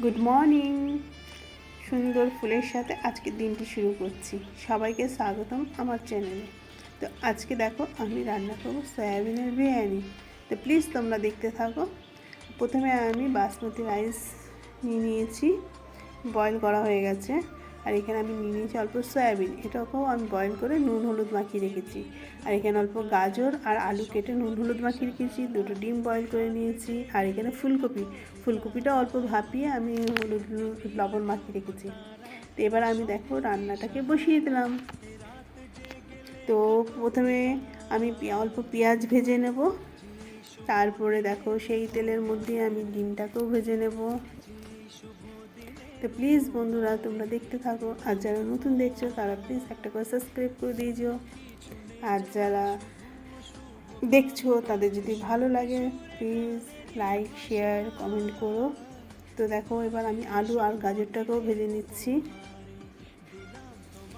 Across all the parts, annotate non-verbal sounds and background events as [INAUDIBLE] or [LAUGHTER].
Good morning সুন্দর ফুলের সাথে আজকে দিনটি শুরু করছি। সবাইকে স্বাগতম আমার চ্যানেলে তো আজকে দেখো, আমি রান্না করব সয়াবিনের বিরিয়ানি। তো প্লিজ তোমরা দেখতে থাকো। প্রথমে আমি বাসমতি রাইস নিয়ে নিয়েছি। বয়েল করা হয়ে গেছে। আর এখানে আমি নিয়ে নিয়েছি অল্প সয়াবিন। এটাকেও আমি বয়েল করে নুন, হলুদ মাখিয়ে রেখেছি। আর এখানে অল্প গাজর আর আলু কেটে নুন, হলুদ মাখিয়ে রেখেছি। দুটো ডিম বয়েল করে নিয়েছি। আর এখানে ফুলকপি। ফুলকপিটা অল্প ভাপিয়ে আমি হলুদ লবণ মাখিয়ে রেখেছি। তো এবার আমি দেখো রান্নাটাকে বসিয়ে দিলাম। তো প্রথমে আমি অল্প পেঁয়াজ ভেজে নেব। তারপরে দেখো সেই তেলের মধ্যে আমি ডিমটাকেও ভেজে নেব। তো প্লিজ বন্ধুরা তোমরা দেখতে থাকো। আর যারা নতুন দেখছ, তারা প্লিজ একটা করে সাবস্ক্রাইব করে দিয়েছ আর যারা দেখছ, তাদের যদি ভালো লাগে, প্লিজ লাইক শেয়ার কমেন্ট করো। তো দেখো, এবার আমি আলু আর গাজরটাকেও ভেজে নিচ্ছি।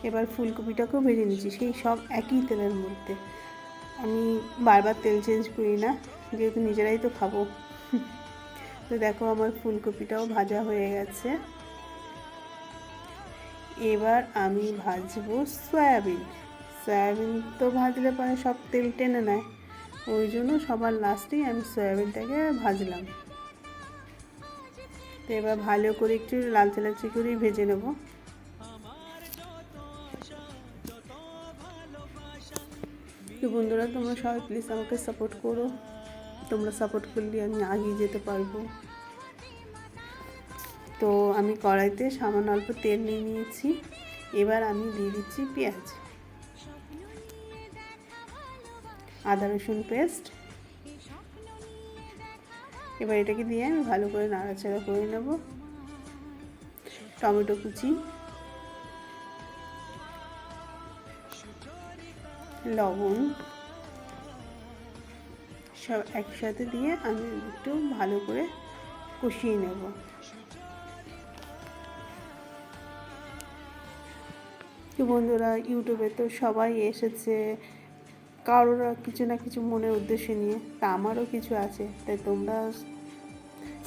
এবার ফুলকপিটাকেও ভেজে নিচ্ছি, সেই সব একই তেলের মধ্যে। আমি বারবার তেল চেঞ্জ করি না, যেহেতু নিজেরাই তো খাব। [LAUGHS] তো দেখো, আমার ফুলকপিটাও ভাজা হয়ে গেছে। এবার আমি ভাজবো সয়াবিন। সয়াবিন তো ভাজলে পরে সব তেল টেনে নেয়। ওই জন্য সবার লাস্টেই আমি সয়াবিনটাকে ভাজলাম। তো এবার ভালো করে একটু লালচে লালচে করেই ভেজে নেব। তো বন্ধুরা, তোমরা সবাই প্লিজ আমাকে সাপোর্ট করো। তোমরা সাপোর্ট করলে আমি এগিয়ে যেতে পারব। তো আমি কড়াইতে সামান্য অল্প তেল নিয়ে নিয়েছি। এবার আমি দিয়ে দিচ্ছি পেঁয়াজ। আদা, রসুন পেস্ট। এবার এটাকে দিয়ে আমি ভালো করে নাড়াচাড়া করে নেব। টমেটো কুচি। লবণ। সব একসাথে দিয়ে আমি একটু ভালো করে কষিয়ে নেব। বন্ধুরা, ইউটিউবে তো সবাই এসেছে কারোর কিছু না কিছু মনের উদ্দেশ্য নিয়ে, তা আমারও কিছু আছে, তাই তোমরা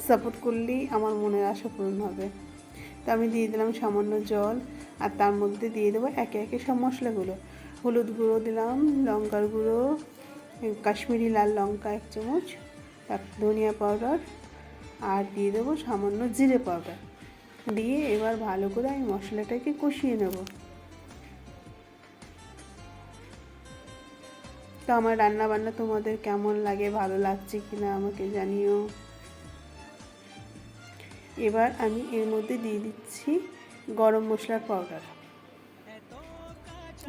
সাপোর্ট করলেই আমার মনের আশা পূরণ হবে। তো আমি দিয়ে দিলাম সামান্য জল, আর তার মধ্যে দিয়ে দেবো একে একে সব মশলাগুলো। হলুদ গুঁড়ো দিলাম, লঙ্কার গুঁড়ো, কাশ্মীরি লাল লঙ্কা এক চামচ তারপর ধনিয়া পাউডার, আর দিয়ে দেবো সামান্য জিরে পাউডার। দিয়ে এবার ভালো করে আমি মশলাটাকে কষিয়ে নেব। তো আমার রান্না বান্না তোমাদের কেমন লাগে, ভালো লাগছে কি না আমাকে জানিও। এবার আমি এর মধ্যে দিয়ে দিচ্ছি গরম মশলার পাউডার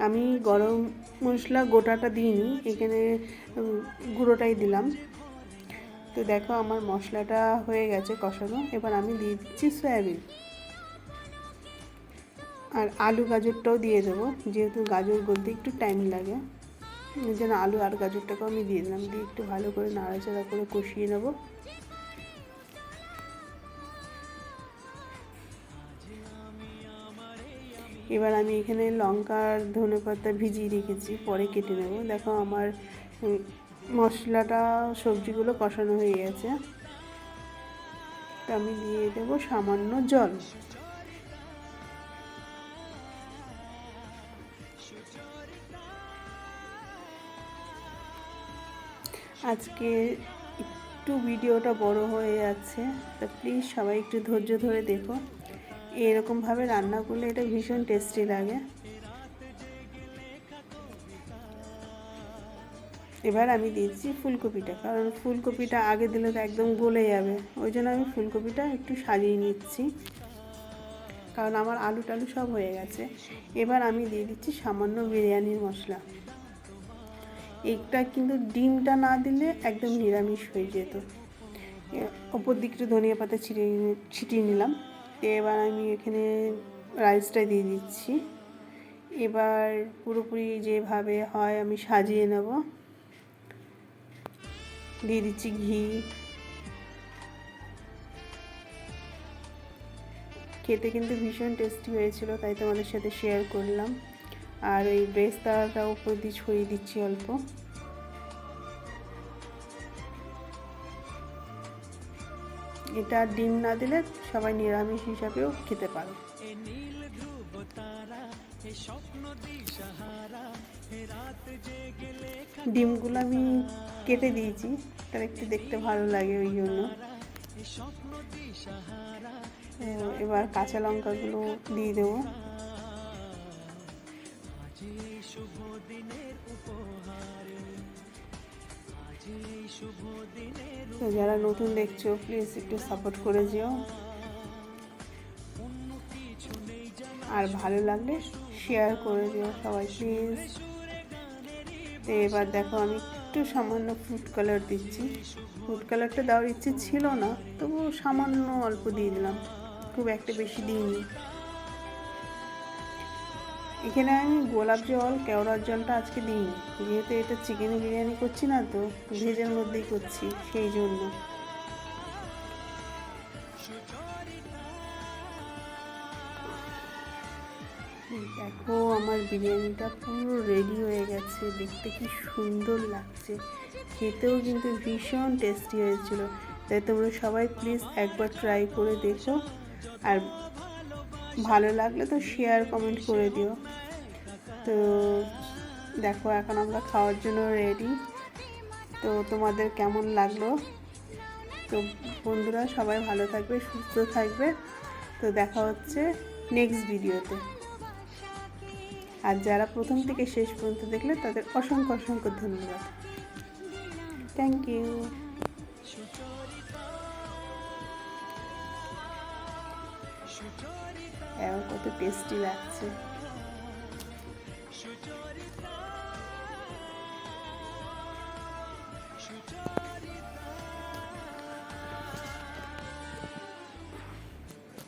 আমি গরম মশলা গোটাটা দিইনি, এখানে গুঁড়োটাই দিলাম। তো দেখো আমার মশলাটা হয়ে গেছে কষানো, এবার আমি দিয়ে দিচ্ছি সয়াবিন। আর আলু গাজরটাও দিয়ে দেবো, যেহেতু গাজর গলতে একটু টাইম লাগে। জন্য আলু আর গাজরটাকেও আমি দিয়ে দিলাম। দিয়ে একটু ভালো করে নাড়াচাড়া করে কষিয়ে নেব। এবার আমি এখানে লঙ্কার ধনে পাতা ভিজিয়ে রেখেছি, পরে কেটে নেব। দেখো আমার মশলাটা, সবজিগুলো কষানো হয়ে গেছে। তো আমি দিয়ে দেবো সামান্য জল। আজকে একটু ভিডিওটা বড় হয়ে যাচ্ছে, তা প্লিজ সবাই একটু ধৈর্য ধরে দেখো। এরকমভাবে রান্না করলে এটা ভীষণ টেস্টি লাগে। এবার আমি দিচ্ছি ফুলকপিটা, কারণ ফুলকপিটা আগে দিলে তো একদম গলে যাবে। ওই জন্য আমি ফুলকপিটা একটু সাজিয়ে নিচ্ছি, কারণ আমার আলু টালু সব হয়ে গেছে। এবার আমি দিয়ে দিচ্ছি সামান্য বিরিয়ানির মশলা। এটা কিন্তু ডিমটা না দিলে একদম নিরামিষ হয়ে যেত। ওপর দিকটা ধনিয়া পাতা ছিটিয়ে ছিটিয়ে নিলাম। এবার আমি এখানে রাইসটা দিয়ে দিচ্ছি। এবার পুরোপুরি যেভাবে হয় আমি সাজিয়ে নেব। দিয়ে দিচ্ছি ঘি। খেতে কিন্তু ভীষণ টেস্টি হয়েছিল, তাই তোমাদের সাথে শেয়ার করলাম। আর ওই বেস্তাটা উপর দিয়ে ছড়িয়ে দিচ্ছি অল্প। এটা ডিম না দিলে সবাই নিরামিষ হিসাবেও খেতে পারে। ডিমগুলো আমি কেটে দিয়েছি তার একটু দেখতে ভালো লাগে ওই জন্য। এবার কাঁচা লঙ্কাগুলো দিয়ে দেবো। তো যারা নতুন দেখছ প্লিজ একটু সাপোর্ট করে যেও। আর ভালো লাগলে শেয়ার করে দিও সবাই প্লিজ তো এবার দেখো, আমি একটু সামান্য ফুড কালার দিচ্ছি। ফুড কালারটা দেওয়ার ইচ্ছে ছিল না তবু সামান্য অল্প দিয়ে দিলাম। খুব একটা বেশি দিইনি। এখানে আমি গোলাপ জল, কেওড়ার জলটা আজকে দিইনি। যেহেতু এটা চিকেন বিরিয়ানি করছি না তো, ভেজের মধ্যেই করছি সেই জন্য। দেখো, আমার বিরিয়ানিটা পুরো রেডি হয়ে গেছে। দেখতে কি সুন্দর লাগছে। খেতেও কিন্তু ভীষণ টেস্টি হয়েছিল। তাই তোমরা সবাই প্লিজ একবার ট্রাই করে দেখো। আর ভালো লাগলে তো শেয়ার কমেন্ট করে দিও। তো দেখো, এখন আমরা খাওয়ার জন্য রেডি তো তোমাদের কেমন লাগল? তো বন্ধুরা সবাই ভালো থাকবে, সুস্থ থাকবে। তো দেখা হচ্ছে নেক্সট ভিডিওতে আর যারা প্রথম থেকে শেষ পর্যন্ত দেখলে তাদের অসংখ্য অসংখ্য ধন্যবাদ। থ্যাংক ইউ কত টেস্টি লাগছে।